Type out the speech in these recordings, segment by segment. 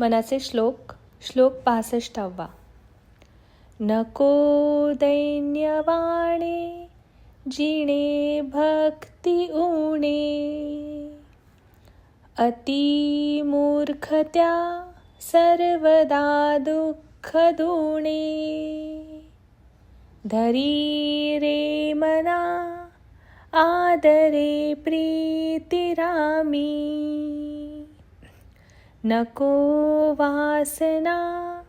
मनाचे श्लोक श्लोक पासष्टावा. नको दैन्यवाणे जिणे भक्ती उणे. अति मूर्खत्या सर्वदा दुःख दुणे. धरी रे मना आदरे प्रीतिरामी. नको वासना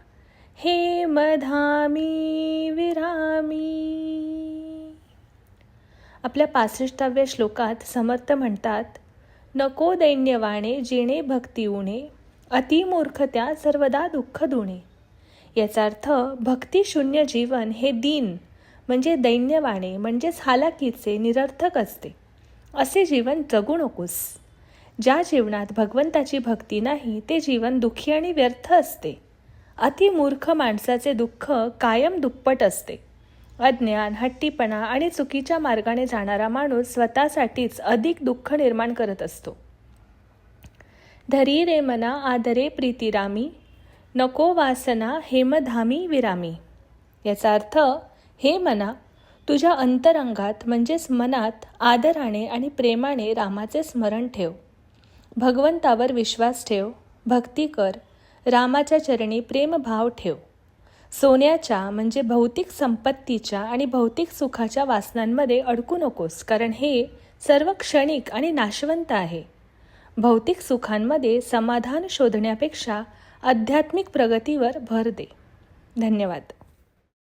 हे मधामी विरामी. आपल्या पासष्टाव्या श्लोकात समर्थ म्हणतात नको दैन्यवाणे जिणे भक्ती उणे अतिमूर्खत्या सर्वदा दुःख दुणे. याचा अर्थ भक्तिशून्य जीवन हे दिन म्हणजे दैन्यवाणे म्हणजेच हालाकीचे निरर्थक असते. असे जीवन जगू नकोस. ज्या जीवनात भगवंताची भक्ती नाही ते जीवन दुःखी आणि व्यर्थ असते. अतिमूर्ख माणसाचे दुःख कायम दुप्पट असते. अज्ञान हट्टीपणा आणि चुकीच्या मार्गाने जाणारा माणूस स्वतःसाठीच अधिक दुःख निर्माण करत असतो. धरी रे मना आदरे प्रीतिरामी नको वासना हेमधामी विरामी. याचा अर्थ हे मना तुझ्या अंतरंगात म्हणजेच मनात आदराने आणि प्रेमाने रामाचे स्मरण ठेव. भगवंतावर विश्वास ठेव भक्ती कर रामाच्या चरणी प्रेमभाव ठेव. सोन्याच्या म्हणजे भौतिक संपत्तीच्या आणि भौतिक सुखाच्या वासनांमध्ये अडकू नकोस कारण हे सर्व क्षणिक आणि नाशवंत आहे. भौतिक सुखांमध्ये समाधान शोधण्यापेक्षा आध्यात्मिक प्रगतीवर भर दे. धन्यवाद.